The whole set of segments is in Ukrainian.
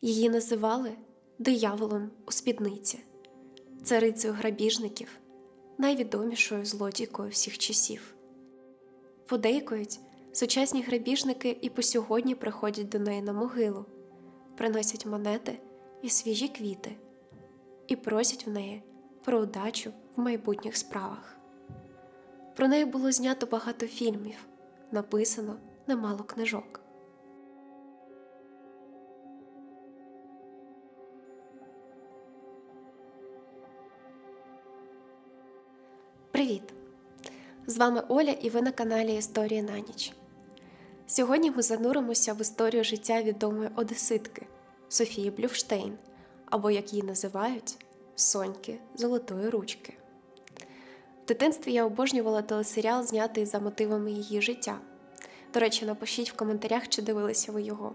Її називали дияволом у спідниці, царицею грабіжників, найвідомішою злодійкою всіх часів. Подейкують, сучасні грабіжники і по сьогодні приходять до неї на могилу, приносять монети і свіжі квіти і просять в неї про удачу в майбутніх справах. Про неї було знято багато фільмів, написано немало книжок. Привіт! З вами Оля і ви на каналі Історії на ніч. Сьогодні ми зануримося в історію життя відомої одеситки Софії Блюфштейн, або як її називають Соньки Золотої ручки. В дитинстві я обожнювала телесеріал, знятий за мотивами її життя. До речі, напишіть в коментарях, чи дивилися ви його.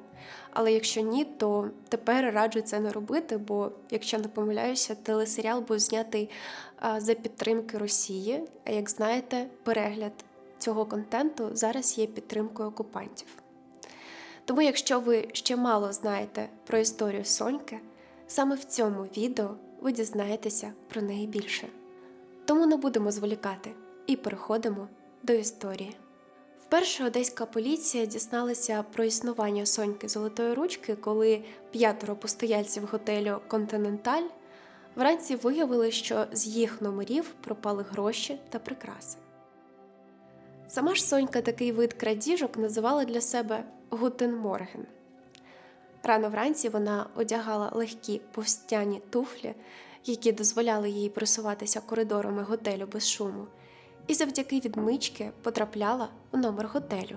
Але якщо ні, то тепер раджу це не робити, бо, якщо не помиляюся, телесеріал був знятий за підтримки Росії. А як знаєте, перегляд цього контенту зараз є підтримкою окупантів. Тому, якщо ви ще мало знаєте про історію Соньки, саме в цьому відео ви дізнаєтеся про неї більше. Тому не будемо зволікати і переходимо до історії. Вперше одеська поліція дізналася про існування Соньки Золотої ручки, коли п'ятеро постояльців готелю Континенталь вранці виявили, що з їх номерів пропали гроші та прикраси. Сама ж Сонька такий вид крадіжок називала для себе Гутенморген. Рано вранці вона одягала легкі повстяні туфлі, які дозволяли їй просуватися коридорами готелю без шуму, і завдяки відмички потрапляла в номер готелю.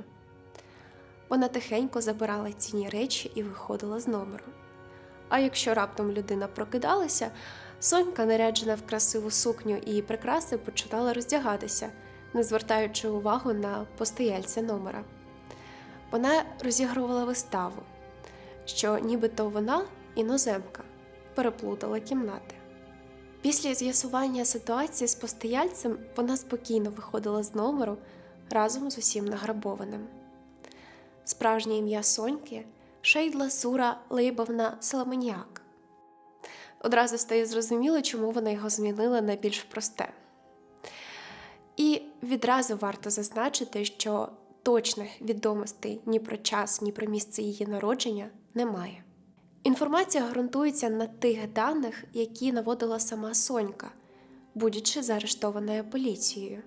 Вона тихенько забирала цінні речі і виходила з номеру. А якщо раптом людина прокидалася, Сонька, наряджена в красиву сукню і прикраси, починала роздягатися, не звертаючи увагу на постояльця номера. Вона розігрувала виставу, що нібито вона, іноземка, переплутала кімнати. Після з'ясування ситуації з постояльцем вона спокійно виходила з номеру разом з усім награбованим. Справжнє ім'я Соньки Шейдла Сура Лейбовна Саламаніак. Одразу стає зрозуміло, чому вона його змінила на більш просте. І відразу варто зазначити, що точних відомостей ні про час, ні про місце її народження немає. Інформація ґрунтується на тих даних, які наводила сама Сонька, будучи заарештованою поліцією.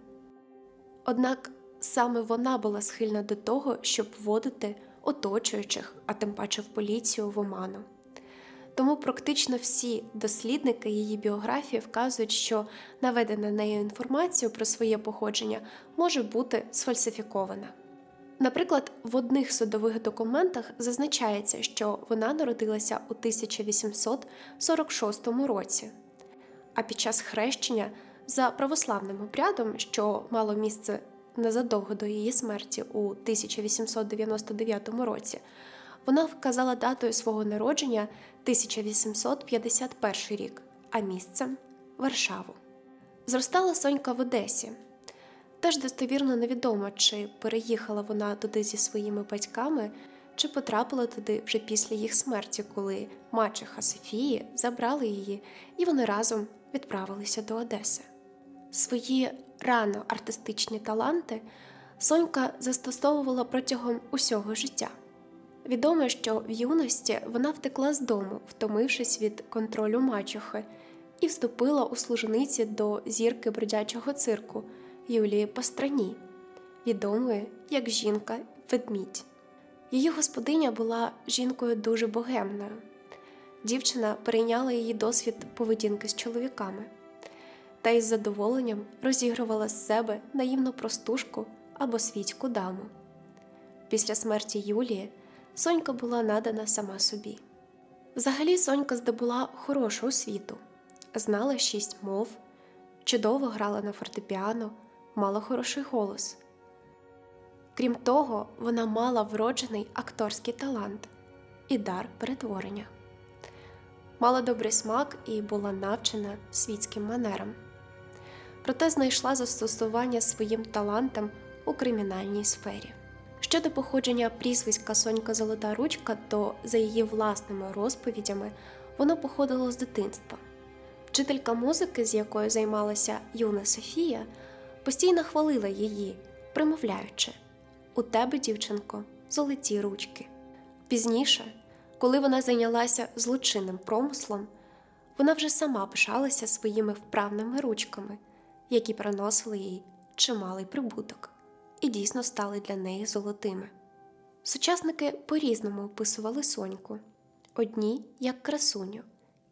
Однак саме вона була схильна до того, щоб вводити оточуючих, а тим паче в поліцію в оману. Тому практично всі дослідники її біографії вказують, що наведена нею інформація про своє походження може бути сфальсифікована. Наприклад, в одних судових документах зазначається, що вона народилася у 1846 році, а під час хрещення за православним обрядом, що мало місце незадовго до її смерті у 1899 році, вона вказала датою свого народження 1851 рік, а місцем Варшаву. Зростала Сонька в Одесі. Теж достовірно невідомо, чи переїхала вона туди зі своїми батьками, чи потрапила туди вже після їх смерті, коли мачеха Софії забрали її, і вони разом відправилися до Одеси. Свої рано артистичні таланти Сонька застосовувала протягом усього життя. Відомо, що в юності вона втекла з дому, втомившись від контролю мачухи, і вступила у служениці до зірки бродячого цирку Юлії Пастрані, відомої як жінка ведмідь. Її господиня була жінкою дуже богемною. Дівчина перейняла її досвід поведінки з чоловіками та із задоволенням розігрувала з себе наївну простушку або світську даму. Після смерті Юлії Сонька була надана сама собі. Взагалі, Сонька здобула хорошу освіту, знала шість мов, чудово грала на фортепіано, мала хороший голос. Крім того, вона мала вроджений акторський талант і дар перетворення. Мала добрий смак і була навчена світським манерам. Проте знайшла застосування своїм талантам у кримінальній сфері. Щодо походження прізвиська Сонька Золота Ручка, то за її власними розповідями воно походило з дитинства. Вчителька музики, з якою займалася юна Софія, постійно хвалила її, примовляючи У тебе, дівчинко, золоті ручки. Пізніше, коли вона зайнялася злочинним промислом, вона вже сама пишалася своїми вправними ручками, які приносили їй чималий прибуток і дійсно стали для неї золотими. Сучасники по-різному описували Соньку одні як красуню,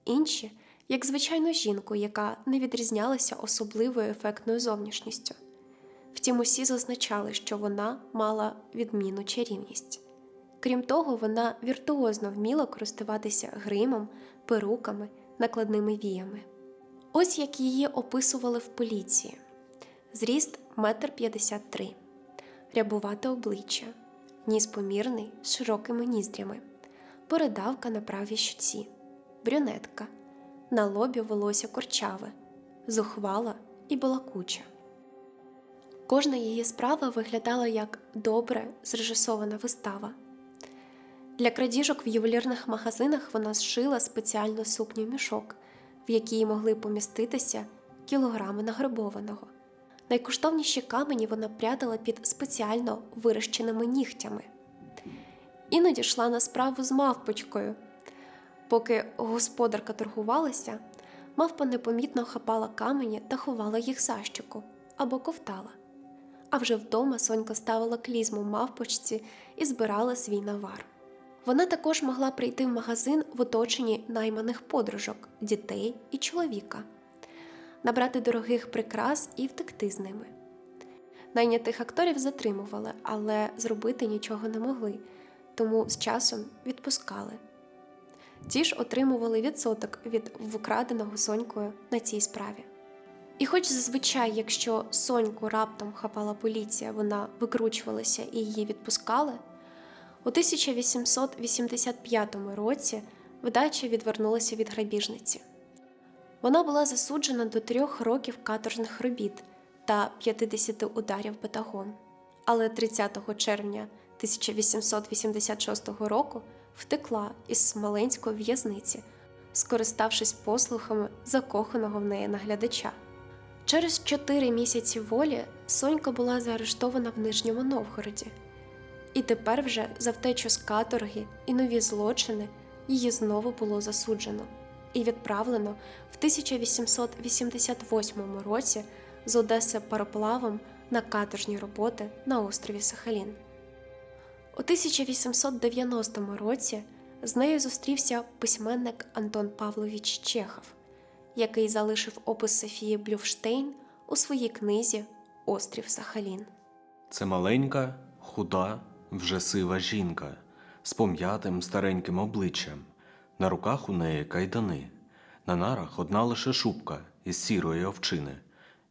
інші як звичайну жінку, яка не відрізнялася особливою ефектною зовнішністю. Втім, усі зазначали, що вона мала відмінну чарівність. Крім того, вона віртуозно вміла користуватися гримом, перуками, накладними віями. Ось як її описували в поліції: зріст 1,53 м, рябувате обличчя, ніс помірний з широкими ніздрями, передавка на правій щуці, брюнетка, на лобі волосся корчаве, зухвала і балакуча. Кожна її справа виглядала як добре зрежисована вистава. Для крадіжок в ювелірних магазинах вона зшила спеціальну сукню мішок, в якій могли поміститися кілограми награбованого. Найкоштовніші камені вона прятала під спеціально вирощеними нігтями. Іноді йшла на справу з мавпочкою. Поки господарка торгувалася, мавпа непомітно хапала камені та ховала їх за щоку або ковтала. А вже вдома Сонька ставила клізму мавпочці і збирала свій навар. Вона також могла прийти в магазин в оточенні найманих подружок, дітей і чоловіка, набрати дорогих прикрас і втекти з ними. Найнятих акторів затримували, але зробити нічого не могли, тому з часом відпускали. Ті ж отримували відсоток від вкраденого Сонькою на цій справі. І, хоч зазвичай, якщо Соньку раптом хапала поліція, вона викручувалася і її відпускали. У 1885 році вдача відвернулася від грабіжниці. Вона була засуджена до трьох років каторжних робіт та 50 ударів батагон, але 30 червня 1886 року втекла із Смоленської в'язниці, скориставшись послухами закоханого в неї наглядача. Через чотири місяці волі Сонька була заарештована в Нижньому Новгороді. І тепер вже за втечу з каторги і нові злочини її знову було засуджено і відправлено в 1888 році з Одеси пароплавом на каторжні роботи на острові Сахалін. У 1890 році з нею зустрівся письменник Антон Павлович Чехов, який залишив опис Софії Блюфштейн у своїй книзі Острів Сахалін. Це маленька, худа, вже сива жінка з пом'ятим стареньким обличчям. На руках у неї кайдани, на нарах одна лише шубка із сірої овчини,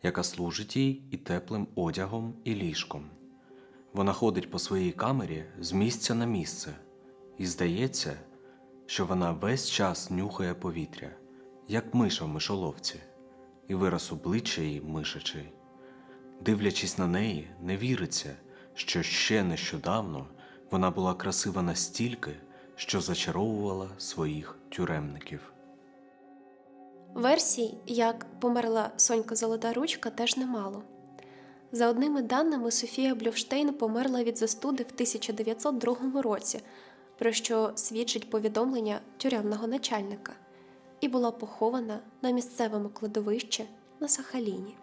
яка служить їй і теплим одягом, і ліжком. Вона ходить по своїй камері з місця на місце, і здається, що вона весь час нюхає повітря, як миша в мишоловці, і вираз обличчя її мишачий. Дивлячись на неї, не віриться, що ще нещодавно вона була красива настільки, що зачаровувала своїх тюремників. Версій, як померла Сонька Золота Ручка, теж немало. За одними даними, Софія Блюфштейн померла від застуди в 1902 році, про що свідчить повідомлення тюремного начальника, і була похована на місцевому кладовищі на Сахаліні.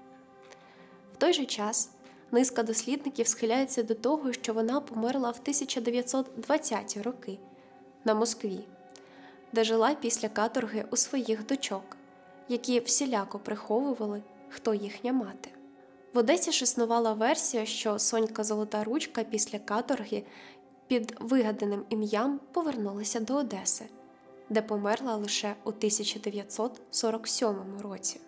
В той же час низка дослідників схиляється до того, що вона померла в 1920-ті роки на Москві, де жила після каторги у своїх дочок, які всіляко приховували, хто їхня мати. В Одесі ж існувала версія, що Сонька Золота Ручка після каторги під вигаданим ім'ям повернулася до Одеси, де померла лише у 1947 році.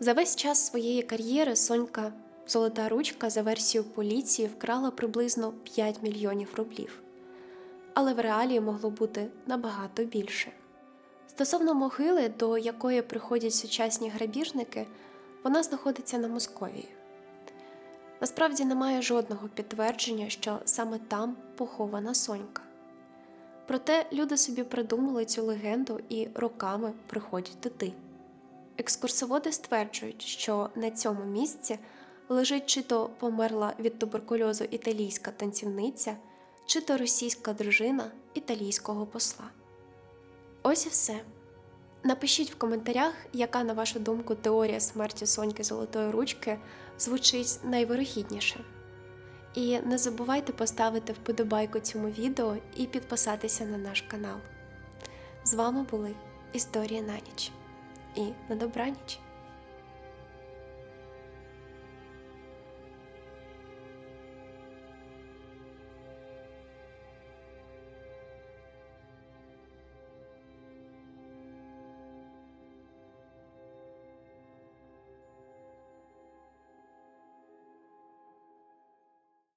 За весь час своєї кар'єри Сонька Золота Ручка за версією поліції вкрала приблизно 5 мільйонів рублів, але в реалії могло бути набагато більше. Стосовно могили, до якої приходять сучасні грабіжники, вона знаходиться на Московії. Насправді немає жодного підтвердження, що саме там похована Сонька. Проте люди собі придумали цю легенду і роками приходять туди. Екскурсоводи стверджують, що на цьому місці лежить чи то померла від туберкульозу італійська танцівниця, чи то російська дружина італійського посла. Ось і все. Напишіть в коментарях, яка, на вашу думку, теорія смерті Соньки Золотої ручки звучить найвирогідніше. І не забувайте поставити вподобайку цьому відео і підписатися на наш канал. З вами були Історії на ніч і на добраніч!